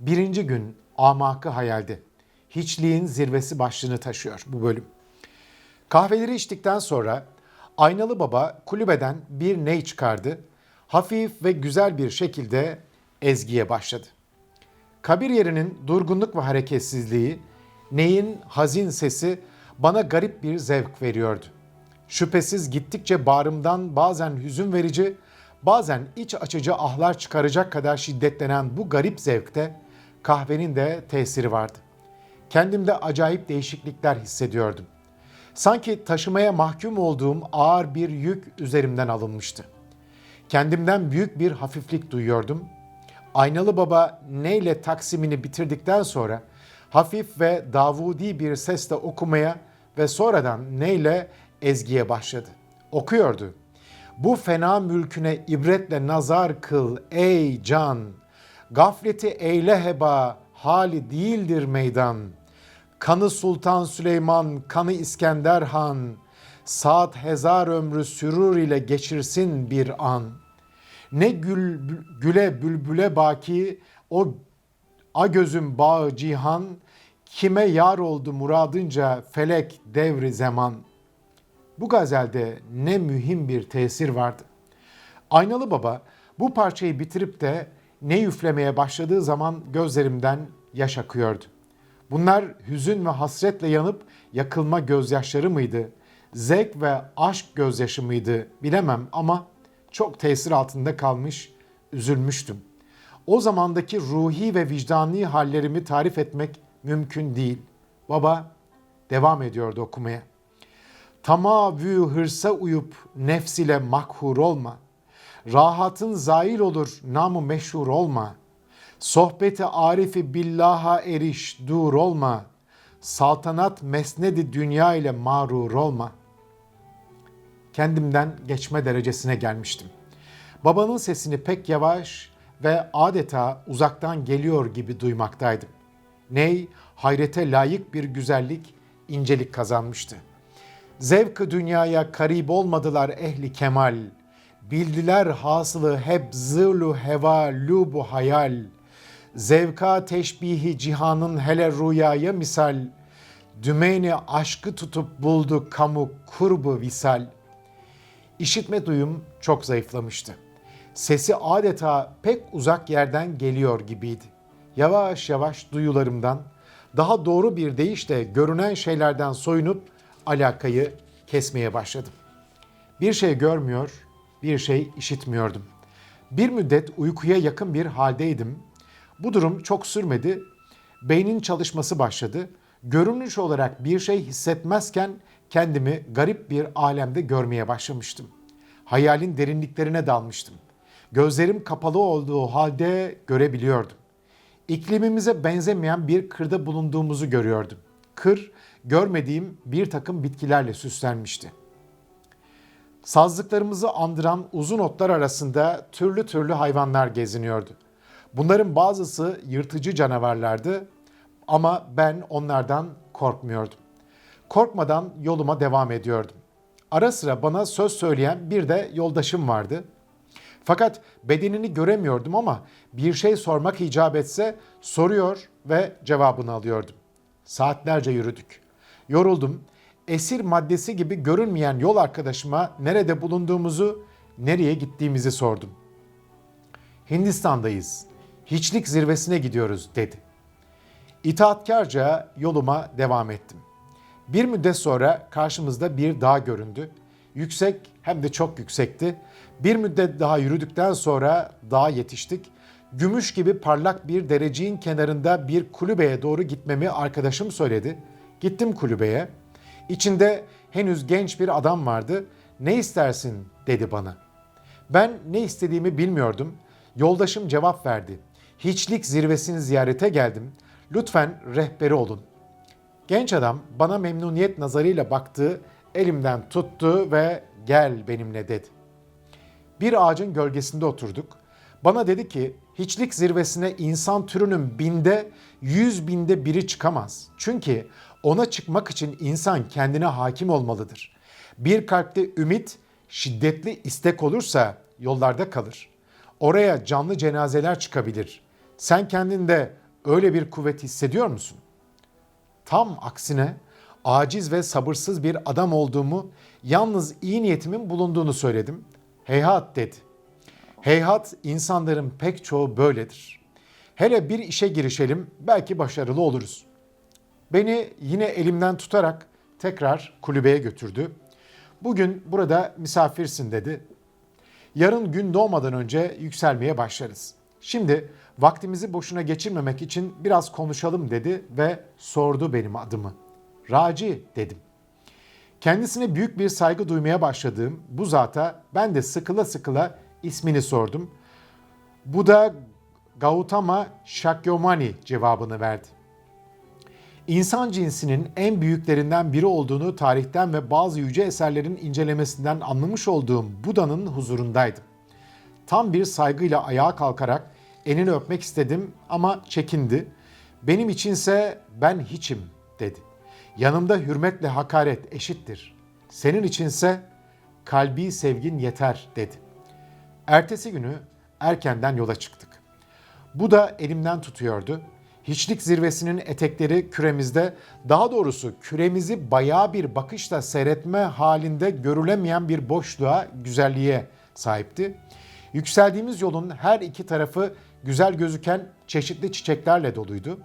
Birinci gün amakı hayalde. Hiçliğin zirvesi başlığını taşıyor bu bölüm. Kahveleri içtikten sonra Aynalı Baba kulübeden bir ney çıkardı. Hafif ve güzel bir şekilde ezgiye başladı. Kabir yerinin durgunluk ve hareketsizliği, neyin hazin sesi bana garip bir zevk veriyordu. Şüphesiz gittikçe bağrımdan bazen hüzün verici, bazen iç açıcı ahlar çıkaracak kadar şiddetlenen bu garip zevkte kahvenin de tesiri vardı. Kendimde acayip değişiklikler hissediyordum. Sanki taşımaya mahkum olduğum ağır bir yük üzerimden alınmıştı. Kendimden büyük bir hafiflik duyuyordum. Aynalı Baba neyle taksimini bitirdikten sonra hafif ve Davudi bir sesle okumaya ve sonradan neyle ezgiye başladı. Okuyordu. Bu fena mülküne ibretle nazar kıl ey can. Gafleti eyle heba hali değildir meydan. Kanı Sultan Süleyman, kanı İskender Han. Saat hezar ömrü sürur ile geçirsin bir an. Ne gül, güle bülbüle baki o a gözüm bağı cihan. Kime yar oldu muradınca felek devri zaman. Bu gazelde ne mühim bir tesir vardı. Aynalı Baba bu parçayı bitirip de ne üflemeye başladığı zaman gözlerimden yaş akıyordu. Bunlar hüzün ve hasretle yanıp yakılma gözyaşları mıydı? Zevk ve aşk gözyaşı mıydı bilemem ama çok tesir altında kalmış, üzülmüştüm. O zamandaki ruhi ve vicdani hallerimi tarif etmek mümkün değil. Baba devam ediyordu okumaya. Tamavü hırsa uyup nefs ile makhur olma. Rahatın zail olur namı meşhur olma. Sohbeti arifi billaha eriş dur olma. Saltanat mesnedi dünya ile mağrur olma. Kendimden geçme derecesine gelmiştim. Babanın sesini pek yavaş ve adeta uzaktan geliyor gibi duymaktaydım. Ney hayrete layık bir güzellik, incelik kazanmıştı. Zevk dünyaya karib olmadılar ehli kemal. Bildiler hasılı hep zırlu heva lubu hayal. Zevka teşbihi cihanın hele rüyaya misal. Dümeni aşkı tutup buldu kamu kurbu visal. İşitme duyum çok zayıflamıştı. Sesi adeta pek uzak yerden geliyor gibiydi. Yavaş yavaş duyularımdan, daha doğru bir deyişle görünen şeylerden soyunup alakayı kesmeye başladım. Bir şey görmüyor, bir şey işitmiyordum. Bir müddet uykuya yakın bir haldeydim. Bu durum çok sürmedi. Beynin çalışması başladı. Görünüş olarak bir şey hissetmezken kendimi garip bir alemde görmeye başlamıştım. Hayalin derinliklerine dalmıştım. Gözlerim kapalı olduğu halde görebiliyordum. İklimimize benzemeyen bir kırda bulunduğumuzu görüyordum. Kır, görmediğim bir takım bitkilerle süslenmişti. Sazlıklarımızı andıran uzun otlar arasında türlü türlü hayvanlar geziniyordu. Bunların bazısı yırtıcı canavarlardı ama ben onlardan korkmuyordum. Korkmadan yoluma devam ediyordum. Ara sıra bana söz söyleyen bir de yoldaşım vardı. Fakat bedenini göremiyordum ama bir şey sormak icap etse soruyor ve cevabını alıyordum. Saatlerce yürüdük. Yoruldum. Esir maddesi gibi görünmeyen yol arkadaşıma nerede bulunduğumuzu, nereye gittiğimizi sordum. Hindistan'dayız. Hiçlik zirvesine gidiyoruz dedi. İtaatkarca yoluma devam ettim. Bir müddet sonra karşımızda bir dağ göründü. Yüksek hem de çok yüksekti. Bir müddet daha yürüdükten sonra dağa yetiştik. Gümüş gibi parlak bir dereceğin kenarında bir kulübeye doğru gitmemi arkadaşım söyledi. Gittim kulübeye. İçinde henüz genç bir adam vardı. Ne istersin dedi bana. Ben ne istediğimi bilmiyordum. Yoldaşım cevap verdi. Hiçlik zirvesini ziyarete geldim. Lütfen rehberi olun. Genç adam bana memnuniyet nazarıyla baktı, elimden tuttu ve gel benimle dedi. Bir ağacın gölgesinde oturduk. Bana dedi ki hiçlik zirvesine insan türünün binde, yüz binde biri çıkamaz. Çünkü ona çıkmak için insan kendine hakim olmalıdır. Bir kalpte ümit, şiddetli istek olursa yollarda kalır. Oraya canlı cenazeler çıkabilir. Sen kendinde öyle bir kuvvet hissediyor musun? Tam aksine aciz ve sabırsız bir adam olduğumu, yalnız iyi niyetimin bulunduğunu söyledim. Heyhat dedi. Heyhat insanların pek çoğu böyledir. Hele bir işe girişelim belki başarılı oluruz. Beni yine elimden tutarak tekrar kulübeye götürdü. Bugün burada misafirsin dedi. Yarın gün doğmadan önce yükselmeye başlarız. Şimdi vaktimizi boşuna geçirmemek için biraz konuşalım dedi ve sordu benim adımı. Raci dedim. Kendisine büyük bir saygı duymaya başladığım bu zata ben de sıkıla sıkıla ismini sordum. Bu da Gautama Shakyamuni cevabını verdi. İnsan cinsinin en büyüklerinden biri olduğunu tarihten ve bazı yüce eserlerin incelemesinden anlamış olduğum Buda'nın huzurundaydım. Tam bir saygıyla ayağa kalkarak elini öpmek istedim ama çekindi. Benim içinse ben hiçim dedi. Yanımda hürmetle hakaret eşittir. Senin içinse kalbi sevgin yeter dedi. Ertesi günü erkenden yola çıktık. Bu da elimden tutuyordu. Hiçlik zirvesinin etekleri küremizde, daha doğrusu küremizi bayağı bir bakışla seyretme halinde görülemeyen bir boşluğa, güzelliğe sahipti. Yükseldiğimiz yolun her iki tarafı güzel gözüken çeşitli çiçeklerle doluydu.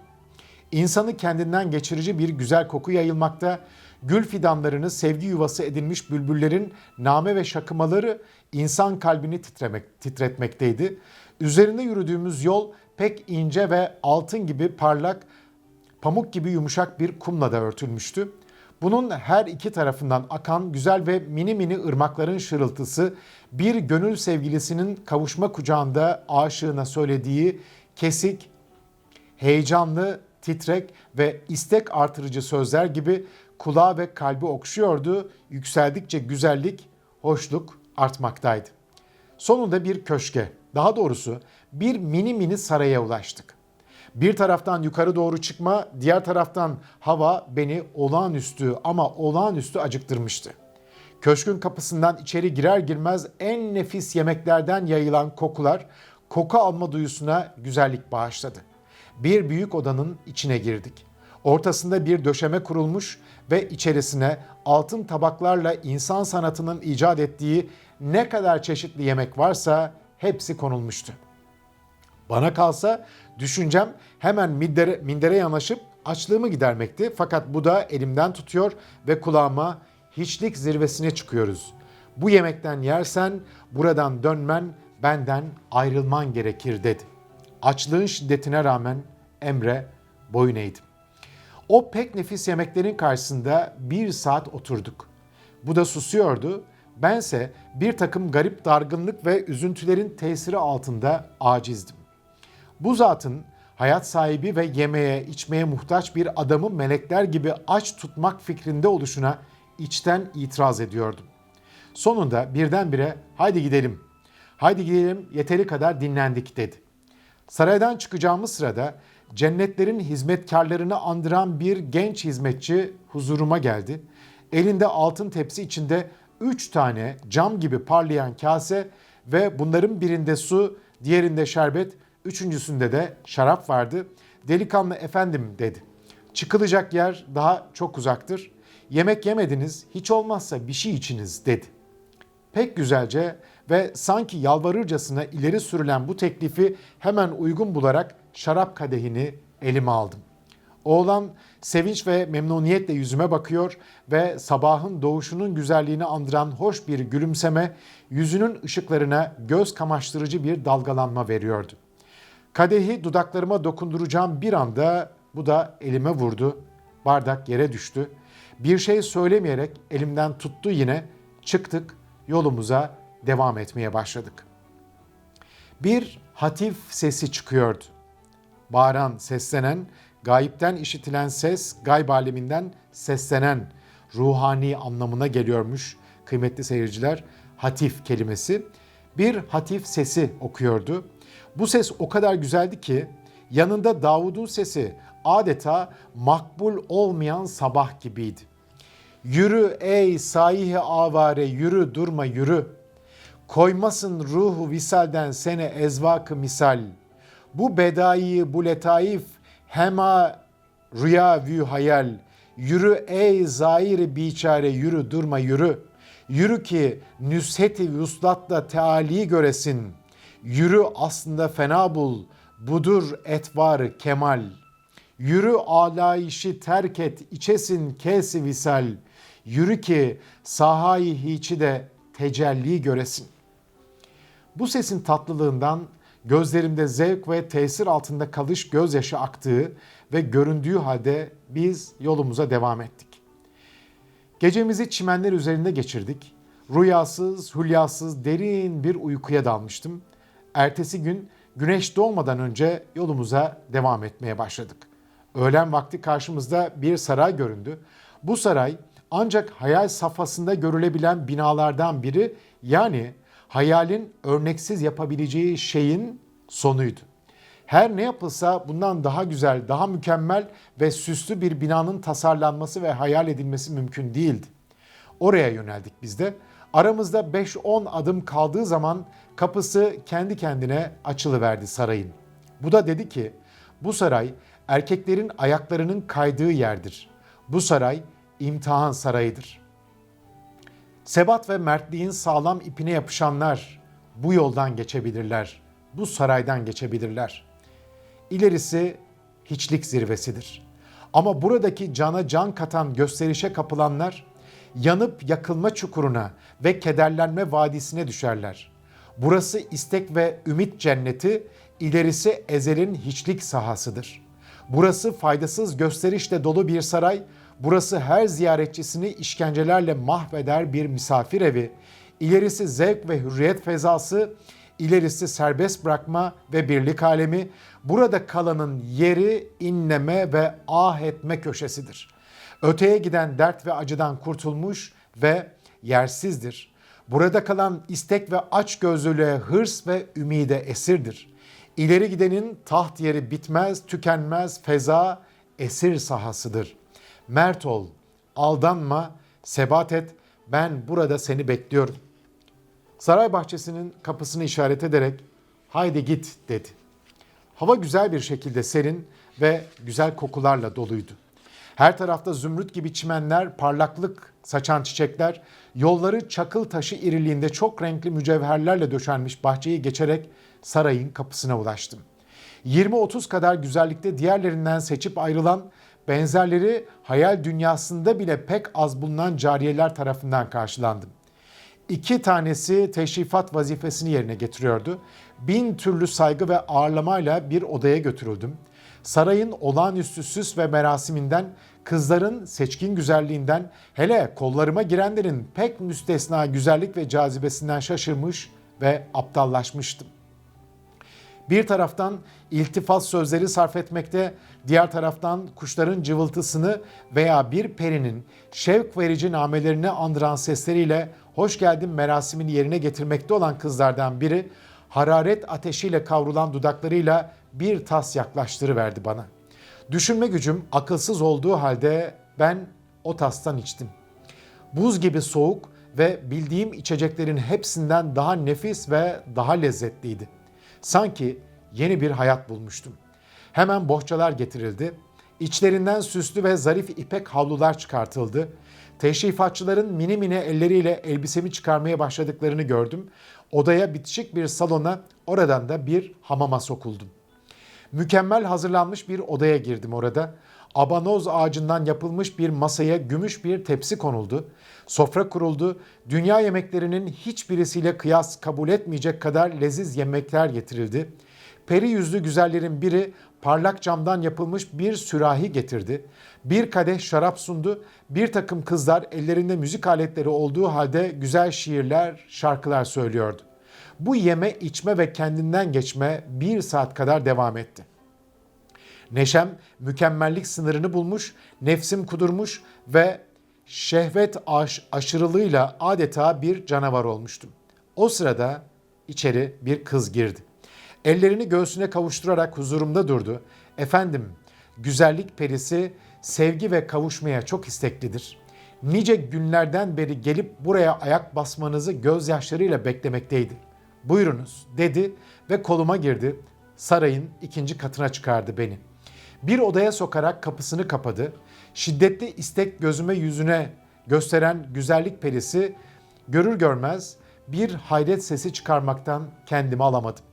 İnsanı kendinden geçirici bir güzel koku yayılmakta, gül fidanlarını sevgi yuvası edinmiş bülbüllerin name ve şakımaları insan kalbini titremek, titretmekteydi. Üzerinde yürüdüğümüz yol pek ince ve altın gibi parlak, pamuk gibi yumuşak bir kumla da örtülmüştü. Bunun her iki tarafından akan güzel ve mini mini ırmakların şırıltısı bir gönül sevgilisinin kavuşma kucağında aşığına söylediği kesik, heyecanlı, titrek ve istek artırıcı sözler gibi kulağı ve kalbi okşuyordu. Yükseldikçe güzellik, hoşluk artmaktaydı. Sonunda bir köşke, daha doğrusu bir mini mini saraya ulaştık. Bir taraftan yukarı doğru çıkma, diğer taraftan hava beni olağanüstü ama olağanüstü acıktırmıştı. Köşkün kapısından içeri girer girmez en nefis yemeklerden yayılan kokular koku alma duyusuna güzellik bağışladı. Bir büyük odanın içine girdik. Ortasında bir döşeme kurulmuş ve içerisine altın tabaklarla insan sanatının icat ettiği ne kadar çeşitli yemek varsa hepsi konulmuştu. Bana kalsa düşüncem hemen mindere, mindere yanaşıp açlığımı gidermekti. Fakat bu da elimden tutuyor ve kulağıma hiçlik zirvesine çıkıyoruz. Bu yemekten yersen buradan dönmen, benden ayrılman gerekir dedi. Açlığın şiddetine rağmen Emre boyun eğdim. O pek nefis yemeklerin karşısında bir saat oturduk. Bu da susuyordu. Bense bir takım garip dargınlık ve üzüntülerin tesiri altında acizdim. Bu zatın hayat sahibi ve yemeğe, içmeye muhtaç bir adamı melekler gibi aç tutmak fikrinde oluşuna içten itiraz ediyordum. Sonunda birdenbire haydi gidelim, haydi gidelim yeteri kadar dinlendik dedi. Saraydan çıkacağımız sırada cennetlerin hizmetkarlarını andıran bir genç hizmetçi huzuruma geldi. Elinde altın tepsi içinde üç tane cam gibi parlayan kase ve bunların birinde su, diğerinde şerbet, üçüncüsünde de şarap vardı. Delikanlı efendim dedi. Çıkılacak yer daha çok uzaktır. Yemek yemediniz, hiç olmazsa bir şey içiniz dedi. Pek güzelce ve sanki yalvarırcasına ileri sürülen bu teklifi hemen uygun bularak şarap kadehini elime aldım. Oğlan sevinç ve memnuniyetle yüzüme bakıyor ve sabahın doğuşunun güzelliğini andıran hoş bir gülümseme yüzünün ışıklarına göz kamaştırıcı bir dalgalanma veriyordu. Kadehi dudaklarıma dokunduracağım bir anda bu da elime vurdu. Bardak yere düştü. Bir şey söylemeyerek elimden tuttu yine. Çıktık yolumuza devam etmeye başladık. Bir hatif sesi çıkıyordu. Bağıran, seslenen, gayipten işitilen ses, gayb aleminden seslenen ruhani anlamına geliyormuş kıymetli seyirciler. Hatif kelimesi. Bir hatif sesi okuyordu. Bu ses o kadar güzeldi ki yanında Davud'un sesi adeta makbul olmayan sabah gibiydi. Yürü ey sahihi avare yürü durma yürü. Koymasın ruhu visalden sene ezvakı misal. Bu bedayı bu letaif Hema rüya vü hayal. Yürü ey zairi biçare yürü durma yürü. Yürü ki nüsheti vuslatla teali göresin. Yürü aslında fena bul. Budur etvarı kemal. Yürü alayişi terk et içesin kesi visal. Yürü ki sahayı hiçi de tecelli göresin. Bu sesin tatlılığından gözlerimde zevk ve tesir altında kalış gözyaşı aktığı ve göründüğü halde biz yolumuza devam ettik. Gecemizi çimenler üzerinde geçirdik. Rüyasız, hülyasız derin bir uykuya dalmıştım. Ertesi gün güneş doğmadan önce yolumuza devam etmeye başladık. Öğlen vakti karşımızda bir saray göründü. Bu saray ancak hayal safhasında görülebilen binalardan biri yani hayalin örneksiz yapabileceği şeyin sonuydu. Her ne yapılsa bundan daha güzel, daha mükemmel ve süslü bir binanın tasarlanması ve hayal edilmesi mümkün değildi. Oraya yöneldik biz de. Aramızda 5-10 adım kaldığı zaman kapısı kendi kendine açılıverdi sarayın. Bu da dedi ki, bu saray erkeklerin ayaklarının kaydığı yerdir. Bu saray imtihan sarayıdır. Sebat ve mertliğin sağlam ipine yapışanlar bu yoldan geçebilirler. Bu saraydan geçebilirler. İlerisi hiçlik zirvesidir. Ama buradaki cana can katan gösterişe kapılanlar yanıp yakılma çukuruna ve kederlenme vadisine düşerler. Burası istek ve ümit cenneti, ilerisi ezelin hiçlik sahasıdır. Burası faydasız gösterişle dolu bir saray, burası her ziyaretçisini işkencelerle mahveder bir misafir evi, ilerisi zevk ve hürriyet fezası, ilerisi serbest bırakma ve birlik alemi, burada kalanın yeri inleme ve ah etme köşesidir. Öteye giden dert ve acıdan kurtulmuş ve yersizdir. Burada kalan istek ve aç gözlülüğe hırs ve ümide esirdir. İleri gidenin taht yeri bitmez, tükenmez, feza, esir sahasıdır. Mert ol, aldanma, sebat et, ben burada seni bekliyorum. Saray bahçesinin kapısını işaret ederek haydi git dedi. Hava güzel bir şekilde serin ve güzel kokularla doluydu. Her tarafta zümrüt gibi çimenler, parlaklık saçan çiçekler, yolları çakıl taşı iriliğinde çok renkli mücevherlerle döşenmiş bahçeyi geçerek sarayın kapısına ulaştım. 20-30 kadar güzellikte diğerlerinden seçip ayrılan, benzerleri hayal dünyasında bile pek az bulunan cariyeler tarafından karşılandım. İki tanesi teşrifat vazifesini yerine getiriyordu. Bin türlü saygı ve ağırlamayla bir odaya götürüldüm. Sarayın olağanüstü süs ve merasiminden, kızların seçkin güzelliğinden, hele kollarıma girenlerin pek müstesna güzellik ve cazibesinden şaşırmış ve aptallaşmıştım. Bir taraftan iltifat sözleri sarf etmekte, diğer taraftan kuşların cıvıltısını veya bir perinin şevk verici namelerini andıran sesleriyle hoş geldin merasimini yerine getirmekte olan kızlardan biri hararet ateşiyle kavrulan dudaklarıyla bir tas yaklaştırıverdi bana. Düşünme gücüm akılsız olduğu halde ben o tastan içtim. Buz gibi soğuk ve bildiğim içeceklerin hepsinden daha nefis ve daha lezzetliydi. Sanki yeni bir hayat bulmuştum. Hemen bohçalar getirildi. İçlerinden süslü ve zarif ipek havlular çıkartıldı. Teşrifatçıların mini mini elleriyle elbisemi çıkarmaya başladıklarını gördüm. Odaya bitişik bir salona, oradan da bir hamama sokuldum. Mükemmel hazırlanmış bir odaya girdim orada. Abanoz ağacından yapılmış bir masaya gümüş bir tepsi konuldu. Sofra kuruldu. Dünya yemeklerinin hiçbirisiyle kıyas kabul etmeyecek kadar leziz yemekler getirildi. Peri yüzlü güzellerin biri parlak camdan yapılmış bir sürahi getirdi. Bir kadeh şarap sundu. Bir takım kızlar ellerinde müzik aletleri olduğu halde güzel şiirler, şarkılar söylüyordu. Bu yeme, içme ve kendinden geçme bir saat kadar devam etti. Neşem mükemmellik sınırını bulmuş, nefsim kudurmuş ve şehvet aş aşırılığıyla adeta bir canavar olmuştum. O sırada içeri bir kız girdi. Ellerini göğsüne kavuşturarak huzurumda durdu. Efendim, güzellik perisi sevgi ve kavuşmaya çok isteklidir. Nice günlerden beri gelip buraya ayak basmanızı gözyaşlarıyla beklemekteydi. Buyurunuz dedi ve koluma girdi. Sarayın ikinci katına çıkardı beni. Bir odaya sokarak kapısını kapadı. Şiddetli istek gözüme yüzüne gösteren güzellik perisi görür görmez bir hayret sesi çıkarmaktan kendimi alamadım.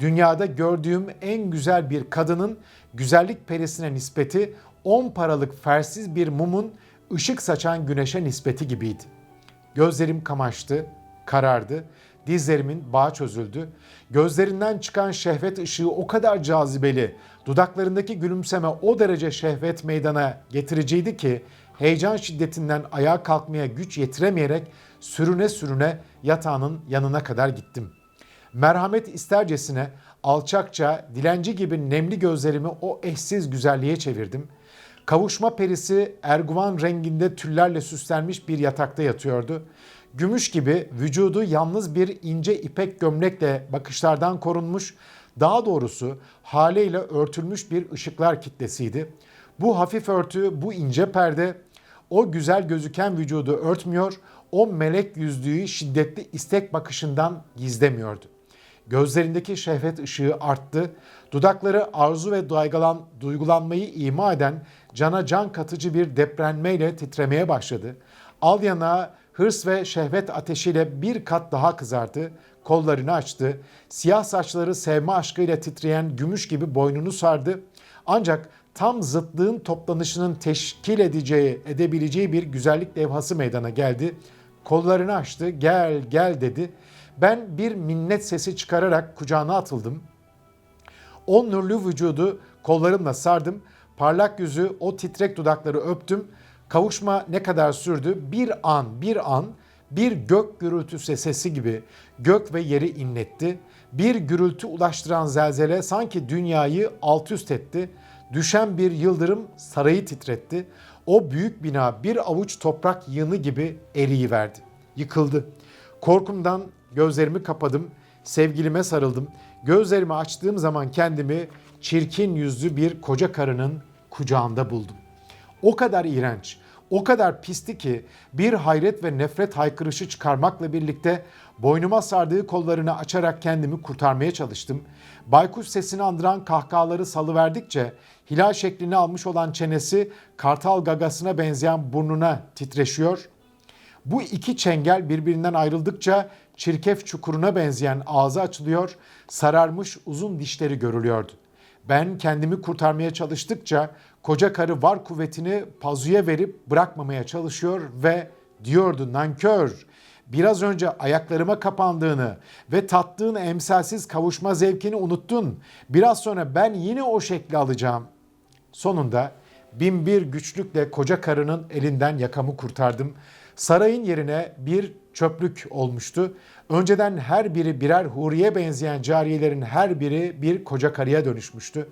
Dünyada gördüğüm en güzel bir kadının güzellik perisine nispeti 10 paralık fersiz bir mumun ışık saçan güneşe nispeti gibiydi. Gözlerim kamaştı, karardı, dizlerimin bağı çözüldü. Gözlerinden çıkan şehvet ışığı o kadar cazibeli, dudaklarındaki gülümseme o derece şehvet meydana getiriciydi ki heyecan şiddetinden ayağa kalkmaya güç yetiremeyerek sürüne sürüne yatağının yanına kadar gittim. Merhamet istercesine alçakça dilenci gibi nemli gözlerimi o eşsiz güzelliğe çevirdim. Kavuşma perisi erguvan renginde tüllerle süslenmiş bir yatakta yatıyordu. Gümüş gibi vücudu yalnız bir ince ipek gömlekle bakışlardan korunmuş, daha doğrusu haliyle örtülmüş bir ışıklar kitlesiydi. Bu hafif örtü, bu ince perde o güzel gözüken vücudu örtmüyor, o melek yüzlüğü şiddetli istek bakışından gizlemiyordu. Gözlerindeki şehvet ışığı arttı. Dudakları arzu ve duygulan, duygulanmayı ima eden cana can katıcı bir depremmeyle titremeye başladı. Al yanağı hırs ve şehvet ateşiyle bir kat daha kızardı. Kollarını açtı. Siyah saçları sevme aşkıyla titreyen gümüş gibi boynunu sardı. Ancak tam zıtlığın toplanışının teşkil edeceği, edebileceği bir güzellik levhası meydana geldi. Kollarını açtı, gel gel dedi. Ben bir minnet sesi çıkararak kucağına atıldım. O nurlu vücudu kollarımla sardım. Parlak yüzü, o titrek dudakları öptüm. Kavuşma ne kadar sürdü? Bir an, bir an bir gök gürültüsü sesi gibi gök ve yeri inletti. Bir gürültü ulaştıran zelzele sanki dünyayı alt üst etti. Düşen bir yıldırım sarayı titretti. O büyük bina bir avuç toprak yığını gibi eriyiverdi. Yıkıldı. Korkumdan gözlerimi kapadım, sevgilime sarıldım. Gözlerimi açtığım zaman kendimi çirkin yüzlü bir koca karının kucağında buldum. O kadar iğrenç, o kadar pisti ki bir hayret ve nefret haykırışı çıkarmakla birlikte boynuma sardığı kollarını açarak kendimi kurtarmaya çalıştım. Baykuş sesini andıran kahkahaları salıverdikçe hilal şeklini almış olan çenesi kartal gagasına benzeyen burnuna titreşiyor. Bu iki çengel birbirinden ayrıldıkça çirkef çukuruna benzeyen ağzı açılıyor, sararmış uzun dişleri görülüyordu. Ben kendimi kurtarmaya çalıştıkça koca karı var kuvvetini pazuya verip bırakmamaya çalışıyor ve diyordu nankör biraz önce ayaklarıma kapandığını ve tattığın emsalsiz kavuşma zevkini unuttun. Biraz sonra ben yine o şekli alacağım. Sonunda bin bir güçlükle koca karının elinden yakamı kurtardım. Sarayın yerine bir çöplük olmuştu. Önceden her biri birer huriye benzeyen cariyelerin her biri bir koca karıya dönüşmüştü.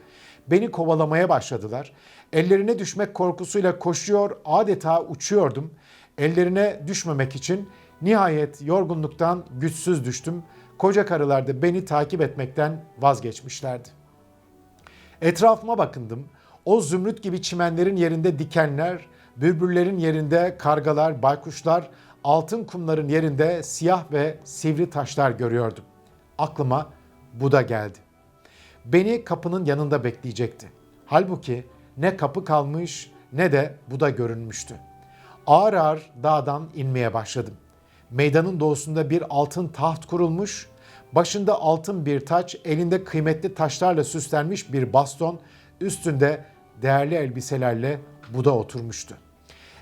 Beni kovalamaya başladılar. Ellerine düşmek korkusuyla koşuyor, adeta uçuyordum. Ellerine düşmemek için nihayet yorgunluktan güçsüz düştüm. Koca karılar da beni takip etmekten vazgeçmişlerdi. Etrafıma bakındım. O zümrüt gibi çimenlerin yerinde dikenler, bülbüllerin yerinde kargalar, baykuşlar, altın kumların yerinde siyah ve sivri taşlar görüyordum. Aklıma bu da geldi. Beni kapının yanında bekleyecekti. Halbuki ne kapı kalmış ne de bu da görünmüştü. Ağır ağır dağdan inmeye başladım. Meydanın doğusunda bir altın taht kurulmuş, başında altın bir taç, elinde kıymetli taşlarla süslenmiş bir baston, üstünde değerli elbiselerle Buda oturmuştu.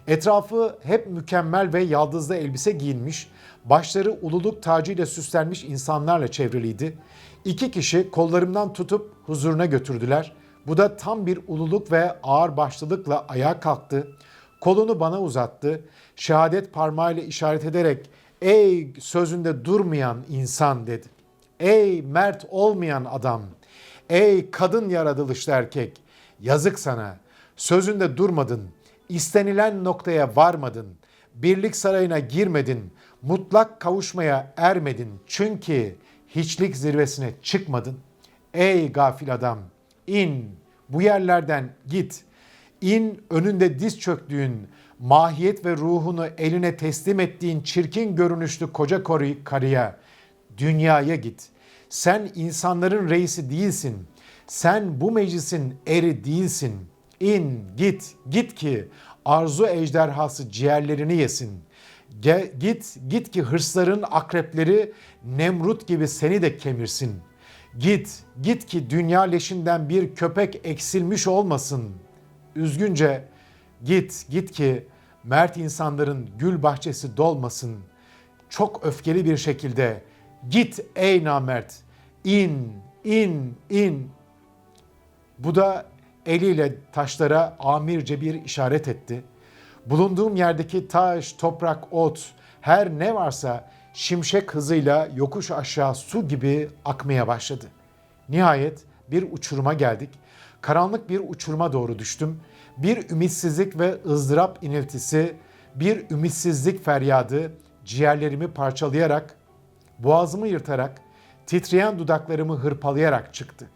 Etrafı hep mükemmel ve yaldızlı elbise giyinmiş, başları ululuk tacıyla süslenmiş insanlarla çevriliydi. İki kişi kollarımdan tutup huzuruna götürdüler. Bu da tam bir ululuk ve ağır başlılıkla ayağa kalktı. Kolunu bana uzattı. Şehadet parmağıyla işaret ederek ''Ey sözünde durmayan insan'' dedi. ''Ey mert olmayan adam, ey kadın yaratılışlı erkek, yazık sana. Sözünde durmadın, istenilen noktaya varmadın, birlik sarayına girmedin, mutlak kavuşmaya ermedin. Çünkü hiçlik zirvesine çıkmadın. Ey gafil adam, in, bu yerlerden git. İn önünde diz çöktüğün, mahiyet ve ruhunu eline teslim ettiğin çirkin görünüşlü koca karıya, dünyaya git. Sen insanların reisi değilsin. Sen bu meclisin eri değilsin. İn, git, git ki arzu ejderhası ciğerlerini yesin. Ge- git, git ki hırsların akrepleri Nemrut gibi seni de kemirsin. Git, git ki dünya leşinden bir köpek eksilmiş olmasın. Üzgünce git, git ki mert insanların gül bahçesi dolmasın. Çok öfkeli bir şekilde git ey namert, in, in, in. Bu da eliyle taşlara amirce bir işaret etti. Bulunduğum yerdeki taş, toprak, ot, her ne varsa şimşek hızıyla yokuş aşağı su gibi akmaya başladı. Nihayet bir uçuruma geldik. Karanlık bir uçuruma doğru düştüm. Bir ümitsizlik ve ızdırap iniltisi, bir ümitsizlik feryadı ciğerlerimi parçalayarak, boğazımı yırtarak, titreyen dudaklarımı hırpalayarak çıktı.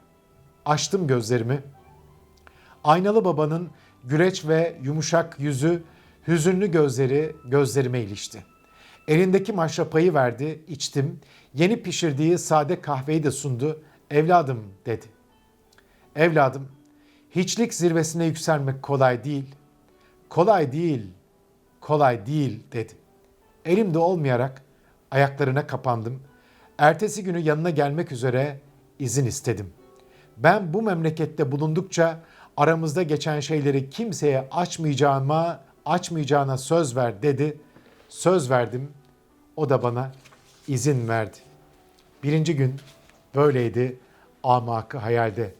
Açtım gözlerimi. Aynalı babanın güreç ve yumuşak yüzü, hüzünlü gözleri gözlerime ilişti. Elindeki maşrapayı verdi, içtim. Yeni pişirdiği sade kahveyi de sundu. Evladım dedi. Evladım, hiçlik zirvesine yükselmek kolay değil. Kolay değil, kolay değil dedi. Elimde olmayarak ayaklarına kapandım. Ertesi günü yanına gelmek üzere izin istedim. Ben bu memlekette bulundukça aramızda geçen şeyleri kimseye açmayacağıma, açmayacağına söz ver dedi. Söz verdim. O da bana izin verdi. Birinci gün böyleydi amakı hayalde.